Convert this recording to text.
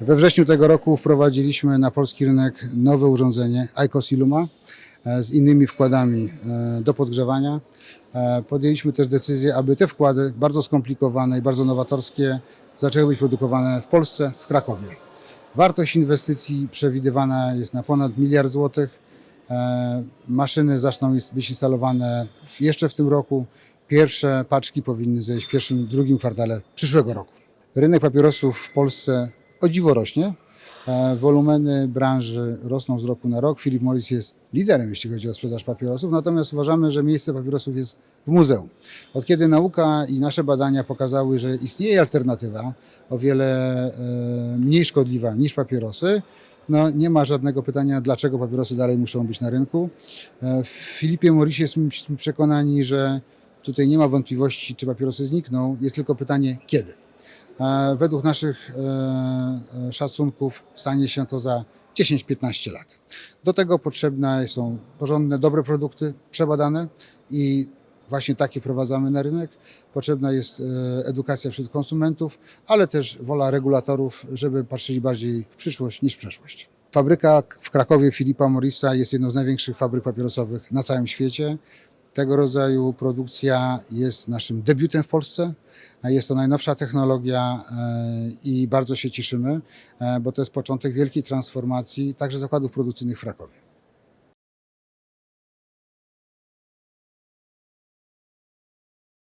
We wrześniu tego roku wprowadziliśmy na polski rynek nowe urządzenie IQOS Illuma e, z innymi wkładami e, do podgrzewania. E, Podjęliśmy też decyzję, aby te wkłady, bardzo skomplikowane i bardzo nowatorskie, zaczęły być produkowane w Polsce, w Krakowie. Wartość inwestycji przewidywana jest na ponad miliard złotych. Maszyny zaczną być instalowane jeszcze w tym roku. Pierwsze paczki powinny zejść w pierwszym, drugim kwartale przyszłego roku. Rynek papierosów w Polsce o dziwo rośnie. E, Wolumeny branży rosną z roku na rok. Philip Morris jest liderem, jeśli chodzi o sprzedaż papierosów, natomiast uważamy, że miejsce papierosów jest w muzeum. Od kiedy nauka i nasze badania pokazały, że istnieje alternatywa o wiele e, mniej szkodliwa niż papierosy, no nie ma żadnego pytania, dlaczego papierosy dalej muszą być na rynku. E, W Filipie Morrisie jesteśmy przekonani, że tutaj nie ma wątpliwości, czy papierosy znikną. Jest tylko pytanie, kiedy. E, Według naszych e, e, szacunków stanie się to za 10-15 lat. Do tego potrzebne są porządne, dobre produkty, przebadane i właśnie takie wprowadzamy na rynek. Potrzebna jest edukacja wśród konsumentów, ale też wola regulatorów, żeby patrzyli bardziej w przyszłość niż w przeszłość. Fabryka w Krakowie Filipa Morisa jest jedną z największych fabryk papierosowych na całym świecie. Tego rodzaju produkcja jest naszym debiutem w Polsce. Jest to najnowsza technologia e, i bardzo się cieszymy, e, bo to jest początek wielkiej transformacji także zakładów produkcyjnych w Krakowie.